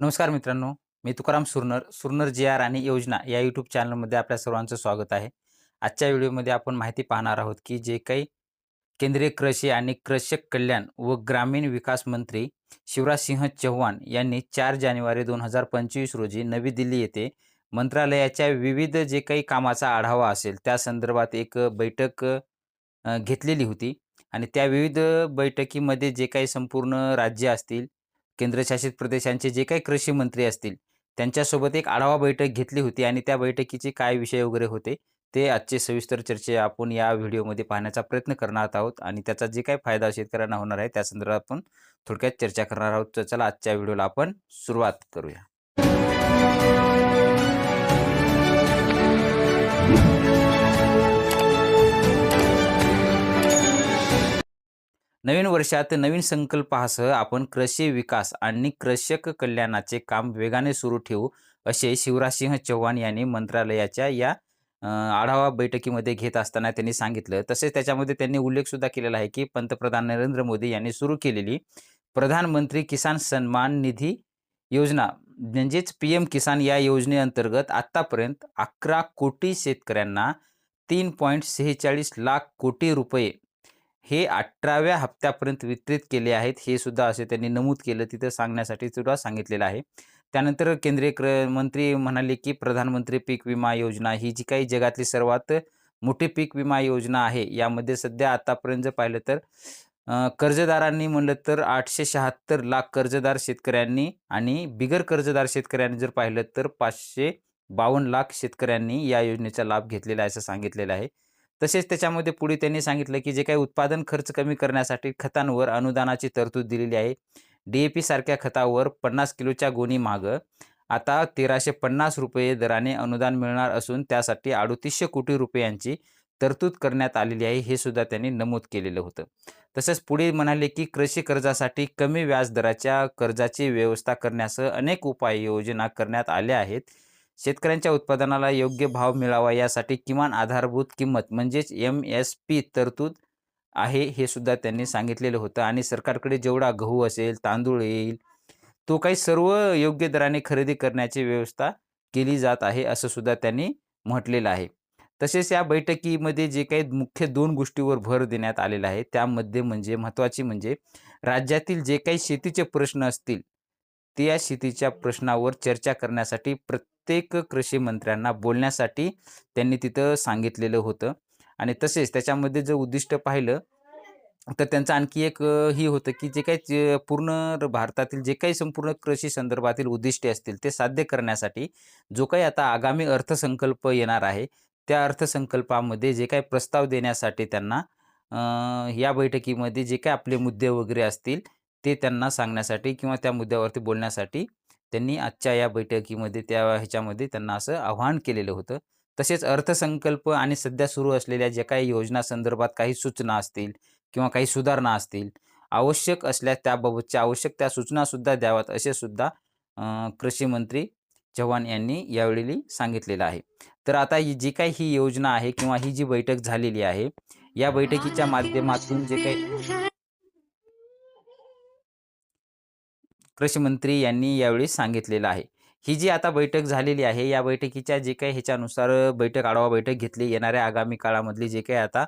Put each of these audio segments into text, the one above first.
नमस्कार मित्रांनो मी तुकाराम सुरनर सुरनर जे आर आणि योजना या यूट्यूब चॅनलमध्ये आपल्या सर्वांचं स्वागत आहे. आजच्या व्हिडिओमध्ये आपण माहिती पाहणार आहोत की जे काही केंद्रीय कृषी आणि कृषक कल्याण व ग्रामीण विकास मंत्री शिवराज सिंह चौहान यांनी चार जानेवारी दोन हजार पंचवीस रोजी नवी दिल्ली येथे मंत्रालयाच्या विविध जे काही कामाचा आढावा असेल त्या संदर्भात एक बैठक घेतलेली होती. आणि त्या विविध बैठकीमध्ये जे काही संपूर्ण राज्य असतील केंद्रशासित प्रदेशांचे जे काही कृषी मंत्री असतील त्यांच्यासोबत एक आढावा बैठक घेतली होती आणि त्या बैठकीचे काय विषय वगैरे होते ते आजचे सविस्तर चर्चे आपण या व्हिडिओमध्ये पाहण्याचा प्रयत्न करणार आहोत आणि त्याचा जे काही फायदा शेतकऱ्यांना होणार आहे त्या संदर्भात आपण थोडक्यात चर्चा करणार आहोत. तर चला आजच्या व्हिडिओला आपण सुरुवात करूया. नवीन वर्षात नवीन संकल्पासह आपण कृषी विकास आणि कृषक कल्याणाचे काम वेगाने सुरू ठेवू असे शिवराजसिंह चौहान यांनी मंत्रालयाच्या या आढावा बैठकीमध्ये घेत असताना त्यांनी सांगितलं. तसेच त्याच्यामध्ये त्यांनी उल्लेख सुद्धा केलेला आहे की पंतप्रधान नरेंद्र मोदी यांनी सुरू केलेली प्रधानमंत्री किसान सन्मान निधी योजना म्हणजेच पी एम किसान या योजनेअंतर्गत आत्तापर्यंत अकरा कोटी शेतकऱ्यांना तीन पॉईंट सेहेचाळीस लाख कोटी रुपये हे अठराव्या हप्त्यापर्यंत वितरित केले आहेत. हे सुद्धा असे त्यांनी नमूद केलं तिथं सांगण्यासाठी सुद्धा सांगितलेलं आहे. त्यानंतर केंद्रीय क्र मंत्री म्हणाले की प्रधानमंत्री पीक विमा योजना ही जी काही जगातली सर्वात मोठी पीक विमा योजना आहे यामध्ये सध्या आतापर्यंत जर पाहिलं तर कर्जदारांनी म्हणलं तर आठशे शहात्तर लाख कर्जदार शेतकऱ्यांनी आणि बिगर कर्जदार शेतकऱ्यांनी जर पाहिलं तर पाचशे बावन्न लाख शेतकऱ्यांनी या योजनेचा लाभ घेतलेला आहे असं सांगितलेलं आहे. तसेच त्याच्यामध्ये पुढे त्यांनी सांगितलं की जे काही उत्पादन खर्च कमी करण्यासाठी खतांवर अनुदानाची तरतूद दिलेली आहे. डी ए पी सारख्या खतावर पन्नास किलोच्या गोणी मागं आता तेराशे पन्नास रुपये दराने अनुदान मिळणार असून त्यासाठी अडोतीसशे कोटी रुपयांची तरतूद करण्यात आलेली आहे हे सुद्धा त्यांनी नमूद केलेलं होतं. तसंच पुढे म्हणाले की कृषी कर्जासाठी कमी व्याजदराच्या कर्जाची व्यवस्था करण्यासह अनेक उपाययोजना करण्यात आल्या आहेत. शेतकऱ्यांच्या उत्पादनाला योग्य भाव मिळावा यासाठी किमान आधारभूत किंमत म्हणजेच एम एस पी तरतूद आहे हे सुद्धा त्यांनी सांगितलेलं होतं. आणि सरकारकडे जेवढा गहू असेल तांदूळ येईल तो काही सर्व योग्य दराने खरेदी करण्याची व्यवस्था केली जात आहे असं सुद्धा त्यांनी म्हटलेलं आहे. तसेच या बैठकीमध्ये जे काही मुख्य दोन गोष्टीवर भर देण्यात आलेला आहे त्यामध्ये म्हणजे महत्त्वाची म्हणजे राज्यातील जे काही शेतीचे प्रश्न असतील त्या शेतीच्या प्रश्नावर चर्चा करण्यासाठी प्रत्येक प्रत्येक कृषी मंत्र्यांना बोलण्यासाठी त्यांनी तिथं सांगितलेलं होतं. आणि तसेच त्याच्यामध्ये जर उद्दिष्ट पाहिलं तर त्यांचं आणखी एक ही होतं की जे काही पूर्ण भारतातील जे काही संपूर्ण कृषी संदर्भातील उद्दिष्टे असतील ते साध्य करण्यासाठी जो काही आता आगामी अर्थसंकल्प येणार आहे त्या अर्थसंकल्पामध्ये जे काही प्रस्ताव देण्यासाठी त्यांना या बैठकीमध्ये जे काही आपले मुद्दे वगैरे असतील ते त्यांना सांगण्यासाठी किंवा त्या मुद्द्यावरती बोलण्यासाठी त्यांनी आजच्या या बैठकीमध्ये त्या ह्याच्यामध्ये त्यांना असं आवाहन केलेलं होतं. तसेच अर्थसंकल्प आणि सध्या सुरू असलेल्या ज्या काही योजना संदर्भात काही सूचना असतील किंवा काही सुधारणा असतील आवश्यक असल्यास त्याबाबतच्या आवश्यक त्या सूचनासुद्धा द्याव्यात असे सुद्धा कृषी मंत्री चव्हाण यांनी यावेळी सांगितलेलं आहे. तर आता ही जी काही ही योजना आहे किंवा ही जी बैठक झालेली आहे या बैठकीच्या माध्यमातून जे काही कृषीमंत्री यांनी यावेळी सांगितलेलं आहे. ही जी आता बैठक झालेली आहे या बैठकीच्या जे काही ह्याच्यानुसार बैठक आढावा बैठक घेतली येणाऱ्या आगामी काळामधली जे काही आता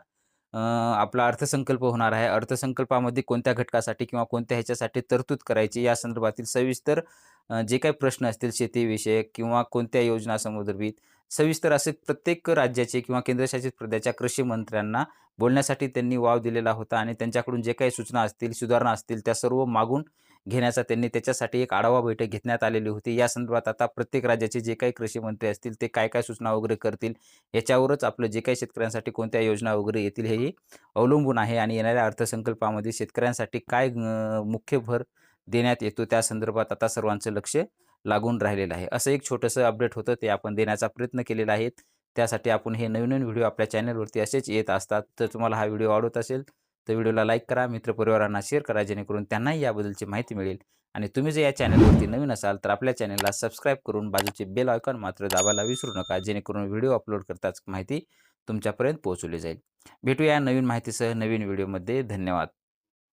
आपला अर्थसंकल्प होणार आहे अर्थसंकल्पामध्ये कोणत्या घटकासाठी किंवा कोणत्या ह्याच्यासाठी तरतूद करायची या संदर्भातील सविस्तर जे काही प्रश्न असतील शेतीविषयक किंवा कोणत्या योजना संदर्भित सविस्तर असे प्रत्येक राज्याचे किंवा केंद्रशासित प्रदेशाच्या कृषी मंत्र्यांना बोलण्यासाठी त्यांनी वाव दिलेला होता आणि त्यांच्याकडून जे काही सूचना असतील सुधारणा असतील त्या सर्व मागून घेण्याचा त्यांनी त्याच्यासाठी एक आढावा बैठक घेण्यात आलेली होती. या संदर्भात आता प्रत्येक राज्याचे जे काही कृषी मंत्री असतील ते काय काय सूचना वगैरे करतील याच्यावरच आपलं जे काही शेतकऱ्यांसाठी कोणत्या योजना वगैरे येतील हेही अवलंबून आहे आणि येणाऱ्या अर्थसंकल्पामध्ये शेतकऱ्यांसाठी काय मुख्य भर देण्यात येतो त्या संदर्भात आता सर्वांचं लक्ष लागून राहिलेलं आहे. असं एक छोटंसं अपडेट होतं ते आपण देण्याचा प्रयत्न केलेला आहे. त्यासाठी आपण हे नवीन नवीन व्हिडिओ आपल्या चॅनलवरती असेच येत असतात. तर तुम्हाला हा व्हिडिओ आवडत असेल तर व्हिडिओला लाईक करा मित्रपरिवारांना शेअर करा जेणेकरून त्यांनाही याबद्दलची माहिती मिळेल. आणि तुम्ही जर या चॅनलवरती नवीन असाल तर आपल्या चॅनलला सबस्क्राईब करून बाजूचे बेल आयकॉन मात्र दाबायला विसरू नका जेणेकरून व्हिडिओ अपलोड करताच माहिती तुमच्यापर्यंत पोहोचवली जाईल. भेटूया नवीन माहितीसह नवीन व्हिडिओमध्ये. धन्यवाद.